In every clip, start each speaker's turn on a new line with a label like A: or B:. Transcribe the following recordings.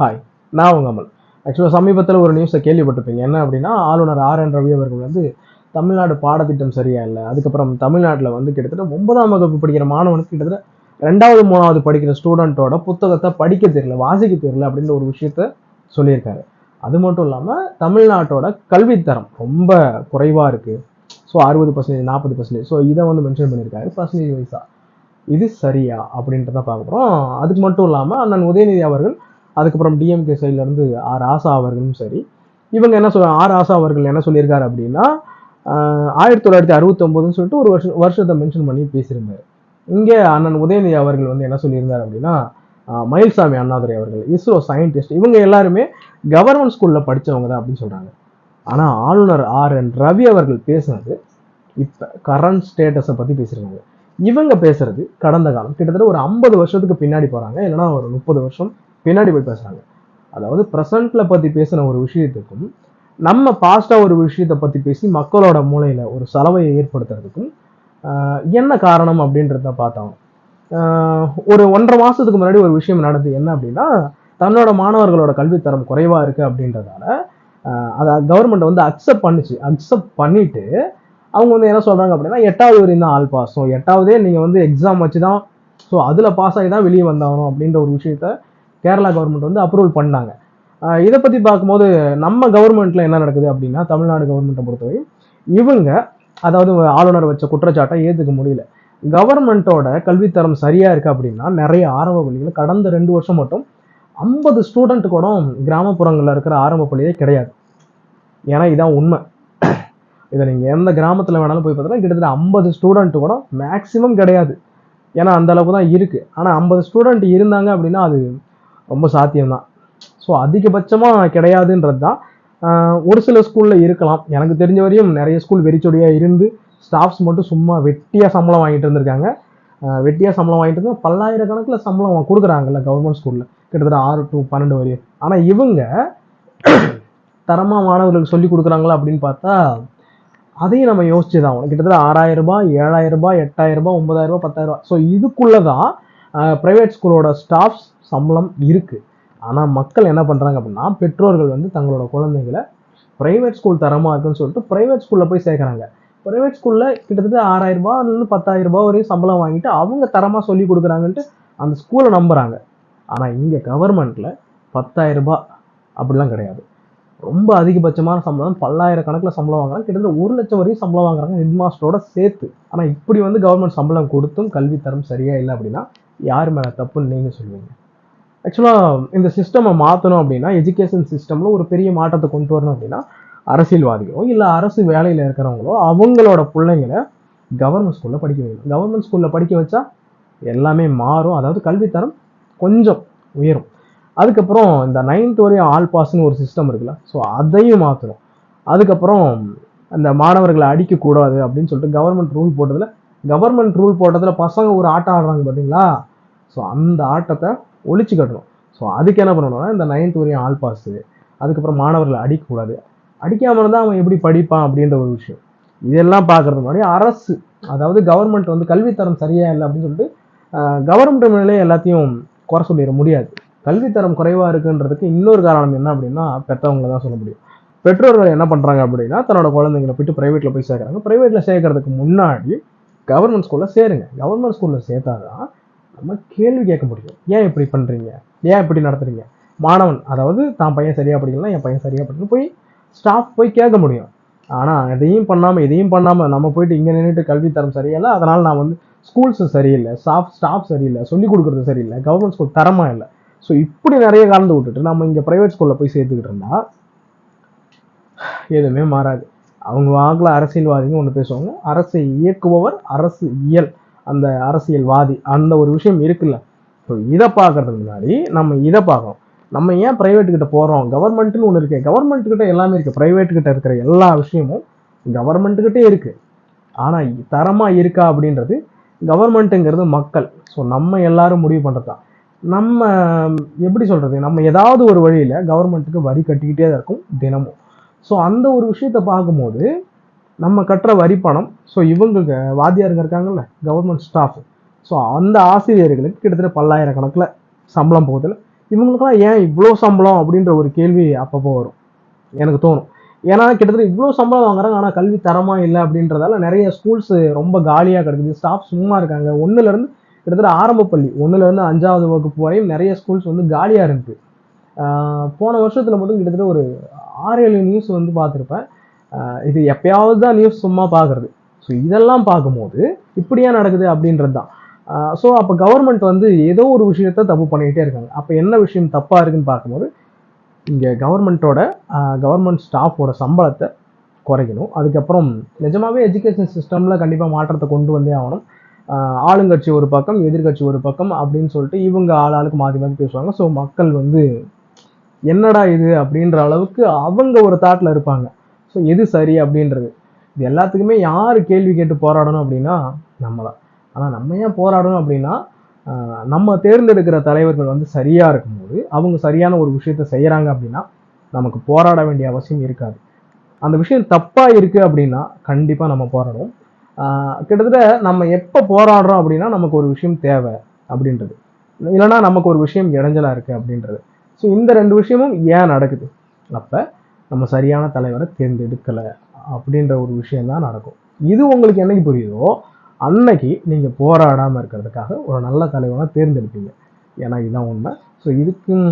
A: Hi நான் உங்க அமல். ஆக்சுவலாக சமீபத்தில் ஒரு நியூஸை கேள்விப்பட்டிருப்பீங்க. என்ன அப்படின்னா ஆளுநர் ஆர் என் ரவி அவர்கள் வந்து தமிழ்நாடு பாடத்திட்டம் சரியா இல்லை. அதுக்கப்புறம் தமிழ்நாட்டில் வந்து கிட்டத்தட்ட ஒன்பதாம் வகுப்பு படிக்கிற மாணவனுக்கு கிட்டத்தட்ட ரெண்டாவது மூணாவது படிக்கிற ஸ்டூடெண்ட்டோட புத்தகத்தை படிக்க தெரியல வாசிக்க தெரியல அப்படின்ற ஒரு விஷயத்த சொல்லியிருக்காரு. அது மட்டும் இல்லாமல் தமிழ்நாட்டோட கல்வித்தரம் ரொம்ப குறைவாக இருக்குது ஸோ அறுபது பர்சன்டேஜ் நாற்பது பர்சன்டேஜ் ஸோ இதை வந்து மென்ஷன் பண்ணியிருக்காரு பர்சன்டேஜ் வைஸாக இது சரியா அப்படின்றத பார்க்க போகிறோம் அதுக்கு மட்டும் இல்லாமல் அண்ணன் உதயநிதி அவர்கள் அதுக்கப்புறம் டிஎம்கே சைட்லேருந்து ஆர் ஆசா அவர்களும் சரி இவங்க என்ன சொல் ஆர் ஆசா அவர்கள் என்ன சொல்லியிருக்காரு அப்படின்னா ஆயிரத்தி தொள்ளாயிரத்தி அறுபத்தொம்போதுன்னு சொல்லிட்டு ஒரு வருஷம் வருஷத்தை மென்ஷன் பண்ணி பேசியிருந்தார். இங்கே அண்ணன் உதயநிதி அவர்கள் வந்து என்ன சொல்லியிருந்தார் அப்படின்னா மயில்சாமி அண்ணாதுரை அவர்கள் இஸ்ரோ சயின்டிஸ்ட் இவங்க எல்லாருமே கவர்மெண்ட் ஸ்கூலில் படித்தவங்க தான் அப்படின்னு சொல்கிறாங்க ஆனால் ஆளுநர் ஆர் என் ரவி அவர்கள் பேசுனது இப்போ கரண்ட் ஸ்டேட்டஸை பற்றி பேசுகிறாங்க இவங்க பேசுறது கடந்த காலம். கிட்டத்தட்ட ஒரு ஐம்பது வருஷத்துக்கு பின்னாடி போகிறாங்க இல்லைன்னா ஒரு முப்பது வருஷம் பின்னாடி போய் பேசுகிறாங்க அதாவது ப்ரெசண்ட்டில் பற்றி பேசின ஒரு விஷயத்துக்கும் நம்ம பாஸ்ட்டாக ஒரு விஷயத்தை பற்றி பேசி மக்களோட மூளையில் ஒரு செலவையை ஏற்படுத்துறதுக்கும் என்ன காரணம் அப்படின்றத பார்த்தோம். ஒரு ஒன்றரை மாதத்துக்கு முன்னாடி ஒரு விஷயம் நடந்தது என்ன அப்படின்னா தன்னோட மாணவர்களோட கல்வித்தரம் குறைவாக இருக்குது அப்படின்றதால அதை கவர்மெண்ட் வந்து அக்செப்ட் பண்ணுச்சு. அக்செப்ட் பண்ணிவிட்டு அவங்க வந்து என்ன சொல்கிறாங்க அப்படின்னா எட்டாவது வரையும் தான் ஆல் பாஸ் ஸோ எட்டாவதே நீங்கள் வந்து எக்ஸாம் வச்சு தான் ஸோ அதில் பாஸ் ஆகி தான் வெளியே வந்தாகணும் அப்படின்ற ஒரு விஷயத்த கேரளா கவர்மெண்ட் வந்து அப்ரூவல் பண்ணாங்க. இதை பற்றி பார்க்கும்போது நம்ம கவர்மெண்ட்டில் என்ன நடக்குது அப்படின்னா தமிழ்நாடு கவர்மெண்ட்டை பொறுத்தவரை இவங்க அதாவது ஆளுநர் வச்ச குற்றச்சாட்டை ஏற்றுக்க முடியல. கவர்மெண்ட்டோட கல்வித்தரம் சரியாக இருக்குது அப்படின்னா நிறைய ஆரம்ப பள்ளிகள் கடந்த ரெண்டு வருஷம் மட்டும் ஐம்பது ஸ்டூடெண்ட் கூட கிராமப்புறங்களில் இருக்கிற ஆரம்ப பள்ளியே கிடையாது. ஏன்னா இதான் உண்மை. இதை நீங்கள் எந்த கிராமத்தில் வேணாலும் போய் பார்த்தீங்கன்னா கிட்டத்தட்ட ஐம்பது ஸ்டூடெண்ட் கூட மேக்ஸிமம் கிடையாது. ஏன்னா அந்த அளவுக்கு தான் இருக்குது ஆனால் ஐம்பது ஸ்டூடெண்ட் இருந்தாங்க அப்படின்னா அது ரொம்ப சாத்தியம்தான். ஸோ அதிகபட்சமாக கிடையாதுன்றது தான் ஒரு சில ஸ்கூலில் இருக்கலாம். எனக்கு தெரிஞ்ச வரையும் நிறைய ஸ்கூல் வெறிச்சொடியாக இருந்து ஸ்டாஃப்ஸ் மட்டும் சும்மா வெட்டியாக சம்பளம் வாங்கிட்டு இருந்திருக்காங்க வெட்டியாக சம்பளம் வாங்கிட்டு இருந்தால் பல்லாயிரக்கணக்கில் சம்பளம் கொடுக்குறாங்கல்ல கவர்மெண்ட் ஸ்கூலில் கிட்டத்தட்ட ஆறு டு பன்னெண்டு வரையும். ஆனால் இவங்க தரமாக மாணவர்களுக்கு சொல்லி கொடுக்குறாங்களா அப்படின்னு பார்த்தா அதையும் நம்ம யோசிச்சு தான் ஆகணும். கிட்டத்தட்ட ஆறாயிரம் ரூபாய் ஏழாயிரம் ரூபாய் எட்டாயிரம் ரூபாய் ஒன்பதாயிரம் ரூபாய் பத்தாயிரம் ரூபாய். ஸோ இதுக்குள்ளே தான் ப்ரைவேட் ஸ்கூலோட ஸ்டாஃப்ஸ் சம்பளம் இருக்குது ஆனால் மக்கள் என்ன பண்ணுறாங்க அப்படின்னா பெற்றோர்கள் வந்து தங்களோட குழந்தைகளை ப்ரைவேட் ஸ்கூல் தரமாக இருக்குன்னு சொல்லிட்டு ப்ரைவேட் ஸ்கூலில் போய் சேர்க்குறாங்க. ப்ரைவேட் ஸ்கூலில் கிட்டத்தட்ட ஆறாயிரம் ரூபாயிலிருந்து பத்தாயிரம் வரையும் சம்பளம் வாங்கிட்டு அவங்க தரமாக சொல்லி கொடுக்குறாங்கன்ட்டு அந்த ஸ்கூலை நம்புகிறாங்க ஆனால் இங்கே கவர்மெண்ட்டில் பத்தாயிரம் அப்படிலாம் கிடையாது. ரொம்ப அதிகபட்சமான சம்பளம் பல்லாயிரக்கணக்கில் சம்பளம் வாங்குறாங்க. கிட்டத்தட்ட ஒரு லட்சம் வரையும் சம்பளம் வாங்குறாங்க ஹெட் மாஸ்டரோட சேர்த்து. ஆனால் இப்படி வந்து கவர்மெண்ட் சம்பளம் கொடுத்தும் கல்வித்தரம் சரியாக இல்லை அப்படின்னா யார் மேலே தப்புன்னு நீங்கள் சொல்லுவீங்க? ஆக்சுவலாக இந்த சிஸ்டமை மாற்றணும் அப்படின்னா எஜுகேஷன் சிஸ்டமில் ஒரு பெரிய மாற்றத்தை கொண்டு வரணும் அப்படின்னா அரசியல்வாதிகளோ இல்லை அரசு வேலையில் இருக்கிறவங்களோ அவங்களோட பிள்ளைங்களை கவர்மெண்ட் ஸ்கூலில் படிக்க வைக்கணும். கவர்மெண்ட் ஸ்கூலில் படிக்க வச்சா எல்லாமே மாறும். அதாவது கல்வித்தரம் கொஞ்சம் உயரும். அதுக்கப்புறம் இந்த நைன்த் வரையும் ஆல் பாஸ்னு ஒரு சிஸ்டம் இருக்குல்ல ஸோ அதையும் மாற்றணும் அதுக்கப்புறம் அந்த மாணவர்களை அடிக்கக்கூடாது அப்படின்னு சொல்லிட்டு கவர்மெண்ட் ரூல் போட்டதில் கவர்மெண்ட் ரூல் போட்டதில் பசங்க ஒரு ஆட்டம் ஆடுறாங்க பார்த்தீங்களா ஸோ அந்த ஆட்டத்தை ஒழிச்சு கட்டணும். ஸோ அதுக்கு என்ன பண்ணணும்னா இந்த நைன்த் வரையும் ஆல் பாஸு அதுக்கப்புறம் மாணவர்களை அடிக்கக்கூடாது. அடிக்காமல் இருந்தால் அவன் எப்படி படிப்பான் அப்படின்ற ஒரு விஷயம். இதெல்லாம் பார்க்குறது முன்னாடி அரசு அதாவது கவர்மெண்ட் வந்து கல்வித்தரம் சரியா இல்லை அப்படின்னு சொல்லிட்டு கவர்மெண்ட் மேலே எல்லாத்தையும் குறை சொல்லிட முடியாது. கல்வித்தரம் குறைவாக இருக்குன்றதுக்கு இன்னொரு காரணம் என்ன அப்படின்னா பெற்றவங்கள தான் சொல்ல முடியும். பெற்றோர்கள் என்ன பண்ணுறாங்க அப்படின்னா தன்னோட குழந்தைங்களை போயிட்டு ப்ரைவேட்டில் போய் சேர்க்குறாங்க. ப்ரைவேட்டில் சேர்க்கறதுக்கு முன்னாடி கவர்மெண்ட் ஸ்கூலில் சேருங்க. கவர்மெண்ட் ஸ்கூலில் சேர்த்தாதான் நம்ம கேள்வி கேட்க முடியும். ஏன் இப்படி பண்ணுறீங்க ஏன் இப்படி நடத்துறீங்க? மாணவன் அதாவது தான் பையன் சரியாக படிக்கலாம் என் பையன் சரியாக படிக்கணும் போய் ஸ்டாஃப் போய் கேட்க முடியும். ஆனால் எதையும் பண்ணாமல் எதையும் பண்ணாமல் நம்ம போயிட்டு இங்கே நின்றுட்டு கல்வித்தரம் சரியில்லை. அதனால் நான் வந்து ஸ்கூல்ஸு சரியில்லை. ஸ்டாஃப் ஸ்டாஃப் சரியில்லை. சொல்லிக் கொடுக்குறது சரியில்லை. கவர்மெண்ட் ஸ்கூல் தரமாக இல்லை. ஸோ இப்படி நிறைய கலந்து விட்டுட்டு நம்ம இங்கே ப்ரைவேட் ஸ்கூலில் போய் சேர்த்துக்கிட்டு இருந்தால் எதுவுமே மாறாது. அவங்க வாக்கில் அரசியல்வாதிங்க ஒன்று பேசுவாங்க. அரசை இயக்குபவர் அரசு இயல். அந்த அரசியல்வாதி அந்த ஒரு விஷயம் இருக்குல்ல. ஸோ இதை பார்க்கறதுக்கு முன்னாடி நம்ம இதை பார்க்கணும். நம்ம ஏன் ப்ரைவேட் கிட்ட போகிறோம் கவர்மெண்ட்னு ஒன்று இருக்கு. கவர்மெண்ட் கிட்ட எல்லாமே இருக்குது ப்ரைவேட் கிட்ட இருக்கிற எல்லா விஷயமும் கவர்மெண்ட்டுக்கிட்டே இருக்குது ஆனால் தரமாக இருக்கா அப்படின்றது கவர்மெண்ட்டுங்கிறது மக்கள். ஸோ நம்ம எல்லாரும் முடிவு பண்ணுறது தான் நம்ம எப்படி சொல்கிறது நம்ம ஏதாவது ஒரு வழியில் கவர்மெண்ட்டுக்கு வரி கட்டிக்கிட்டே தான் இருக்கும் தினமும். ஸோ அந்த ஒரு விஷயத்தை பார்க்கும்போது நம்ம கட்டுற வரி பணம். ஸோ இவங்க வாத்தியாருங்க இருக்காங்கல்ல கவர்மெண்ட் ஸ்டாஃப் ஸோ அந்த ஆசிரியர்களுக்கு கிட்டத்தட்ட பல்லாயிரக்கணக்கில் சம்பளம் போகுதில்ல. இவங்களுக்குலாம் ஏன் இவ்வளோ சம்பளம் அப்படின்ற ஒரு கேள்வி அப்பப்போ வரும். எனக்கு தோணும். ஏன்னா கிட்டத்தட்ட இவ்வளோ சம்பளம் வாங்குறாங்க ஆனால் கல்வி தரமாக இல்லை அப்படின்றதால நிறைய ஸ்கூல்ஸ் ரொம்ப காலியாக கிடக்குது. ஸ்டாஃப் சும்மா இருக்காங்க. ஒன்றுலேருந்து கிட்டத்தட்ட ஆரம்ப பள்ளி ஒன்றுலேருந்து அஞ்சாவது வகுப்பு வரையும் நிறைய ஸ்கூல்ஸ் வந்து காலியாக இருக்குது போன வருஷத்தில் மட்டும் கிட்டத்தட்ட ஒரு ஆறு ஏழு நியூஸ் வந்து பார்த்துருப்பேன். இது எப்பயாவது தான் நியூஸ் சும்மா பார்க்குறது ஸோ இதெல்லாம் பார்க்கும்போது இப்படியா நடக்குது அப்படின்றது தான் ஸோ அப்போ கவர்மெண்ட் வந்து ஏதோ ஒரு விஷயத்த தப்பு பண்ணிக்கிட்டே இருக்காங்க. அப்போ என்ன விஷயம் தப்பாக இருக்குன்னு பார்க்கும்போது இங்கே கவர்மெண்ட்டோட கவர்மெண்ட் ஸ்டாஃபோட சம்பளத்தை குறைக்கணும். அதுக்கப்புறம் நிஜமாகவே எஜுகேஷன் சிஸ்டமில் கண்டிப்பாக மாற்றத்தை கொண்டு வந்தே ஆகணும். ஆளுங்கட்சி ஒரு பக்கம் எதிர்க்கட்சி ஒரு பக்கம் அப்படின்னு சொல்லிட்டு இவங்க ஆள் ஆளுக்கு மாற்றி மாற்றி பேசுவாங்க. ஸோ மக்கள் வந்து என்னடா இது அப்படின்ற அளவுக்கு அவங்க ஒரு தாட்டில் இருப்பாங்க. ஸோ எது சரி அப்படின்றது? இது எல்லாத்துக்குமே யார் கேள்வி கேட்டு போராடணும் அப்படின்னா நம்ம தான் ஆனால் நம்ம ஏன் போராடணும் அப்படின்னா நம்ம தேர்ந்தெடுக்கிற தலைவர்கள் வந்து சரியாக இருக்கும்போது அவங்க சரியான ஒரு விஷயத்த செய்கிறாங்க அப்படின்னா நமக்கு போராட வேண்டிய அவசியம் இருக்காது. அந்த விஷயம் தப்பாக இருக்குது அப்படின்னா கண்டிப்பாக நம்ம போராடுவோம். கிட்டத்தட்ட நம்ம எப்போ போராடுறோம் அப்படின்னா நமக்கு ஒரு விஷயம் தேவை அப்படின்றது. இல்லைன்னா நமக்கு ஒரு விஷயம் இடைஞ்சலாக இருக்குது அப்படின்றது. ஸோ இந்த ரெண்டு விஷயமும் ஏன் நடக்குது? அப்போ நம்ம சரியான தலைவரை தேர்ந்தெடுக்கலை அப்படின்ற ஒரு விஷயந்தான் நடக்கும். இது உங்களுக்கு என்னைக்கு புரியுதோ அன்னைக்கு நீங்கள் போராடாமல் இருக்கிறதுக்காக ஒரு நல்ல தலைவனை தேர்ந்தெடுப்பீங்க. ஏன்னா இதுதான் உண்மை. ஸோ இதுக்கும்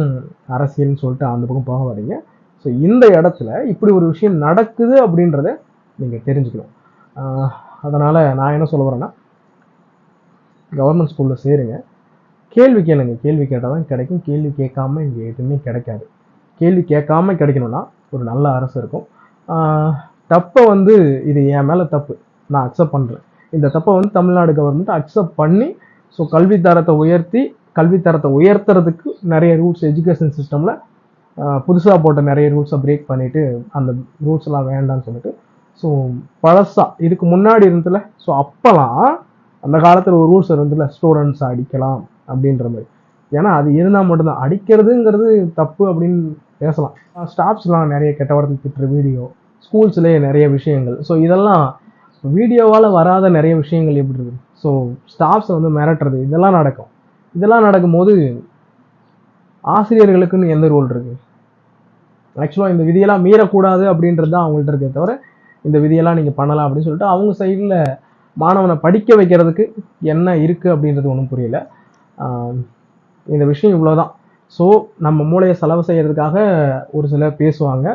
A: அரசியல்னு சொல்லிட்டு அந்த பக்கம் போக வரீங்க ஸோ இந்த இடத்துல இப்படி ஒரு விஷயம் நடக்குது அப்படின்றத நீங்கள் தெரிஞ்சுக்கணும். அதனால் நான் என்ன சொல்ல வரேன்னா கவர்மெண்ட் ஸ்கூலில் சேருங்க. கேள்வி கேளுங்க. கேள்வி கேட்டால் தான் கிடைக்கும். கேள்வி கேட்காம இங்கே எதுவுமே கிடைக்காது. கேள்வி கேட்காம கிடைக்கணும்னா ஒரு நல்ல அரசு இருக்கும். தப்பை வந்து இது என் மேலே தப்பு. நான் அக்செப்ட் பண்ணுறேன் இந்த தப்பை வந்து தமிழ்நாடு கவர்மெண்ட் அக்செப்ட் பண்ணி ஸோ கல்வி தரத்தை உயர்த்தி கல்வி தரத்தை உயர்த்துறதுக்கு நிறைய ரூல்ஸ் எஜுகேஷன் சிஸ்டமில் புதுசாக போட்ட நிறைய ரூல்ஸை பிரேக் பண்ணிவிட்டு அந்த ரூல்ஸ் எல்லாம் வேண்டாம்னு சொல்லிட்டு ஸோ பழசாக இதுக்கு முன்னாடி இருந்ததுல ஸோ அப்போலாம் அந்த காலத்தில் ஒரு ரூல்ஸ் இருந்ததுல ஸ்டூடெண்ட்ஸ் அடிக்கலாம் அப்படின்ற மாதிரி. ஏன்னா அது இருந்தால் மட்டும்தான். அடிக்கிறதுங்கிறது தப்பு அப்படின்னு பேசலாம். ஸ்டாஃப்ஸ்லாம் நிறைய கெட்ட வார்த்தை திட்டுற வீடியோ ஸ்கூல்ஸ்லேயே நிறைய விஷயங்கள். ஸோ இதெல்லாம் வீடியோவால் வராத நிறைய விஷயங்கள் எப்படி இருக்குது ஸோ ஸ்டாஃப்ஸை வந்து மிரட்டுறது இதெல்லாம் நடக்கும். இதெல்லாம் நடக்கும்போது ஆசிரியர்களுக்குன்னு எந்த ரூல் இருக்குது ஆக்சுவலாக இந்த விதியெல்லாம் மீறக்கூடாது அப்படின்றது தான் அவங்கள்ட்ட இருக்கே தவிர இந்த விதியெல்லாம் நீங்கள் பண்ணலாம் அப்படின்னு சொல்லிட்டு அவங்க சைடில் மாணவனை படிக்க வைக்கிறதுக்கு என்ன இருக்குது அப்படின்றது ஒன்றும் புரியல. இந்த விஷயம் இவ்வளோதான் ஸோ நம்ம மூளையை செலவு செய்கிறதுக்காக ஒரு சிலர் பேசுவாங்க.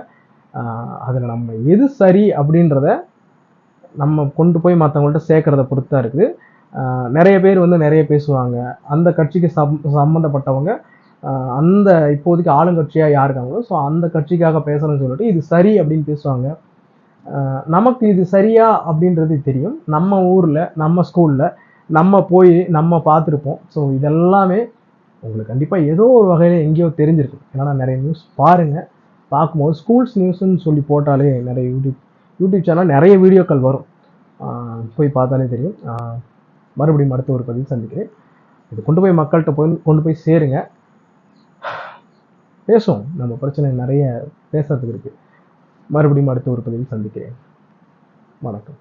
A: அதில் நம்ம எது சரி அப்படின்றத நம்ம கொண்டு போய் மற்றவங்கள்ட்ட சேர்க்குறத பொறுத்து தான் இருக்குது நிறைய பேர் வந்து நிறைய பேசுவாங்க. அந்த கட்சிக்கு சம் சம்மந்தப்பட்டவங்க அந்த இப்போதைக்கு ஆளுங்கட்சியாக யார் இருக்காங்களோ ஸோ அந்த கட்சிக்காக பேசணும்னு சொல்லிட்டு இது சரி அப்படின்னு பேசுவாங்க. நமக்கு இது சரியா அப்படின்றது தெரியும். நம்ம ஊரில் நம்ம ஸ்கூலில் நம்ம போய் நம்ம பார்த்துருப்போம். ஸோ இதெல்லாமே உங்களுக்கு கண்டிப்பாக ஏதோ ஒரு வகையில் எங்கேயோ தெரிஞ்சிருக்கும். ஏன்னா நான் நிறைய நியூஸ் பாருங்கள் பார்க்கும்போது ஸ்கூல்ஸ் நியூஸ்ன்னு சொல்லி போட்டாலே நிறைய யூடியூப் யூடியூப் சேனல் நிறைய வீடியோக்கள் வரும். போய் பார்த்தாலே தெரியும். மறுபடியும் அடுத்த ஒரு பதிவு சந்திக்கிறேன். இது கொண்டு போய் மக்கள்கிட்ட போய் கொண்டு போய் சேருங்க. பேசுவோம். நம்ம பிரச்சனை நிறைய பேசுறதுக்கு இருக்குது மறுபடியும் அடுத்த ஒரு பதிவில் சந்திக்கிறேன். வணக்கம்.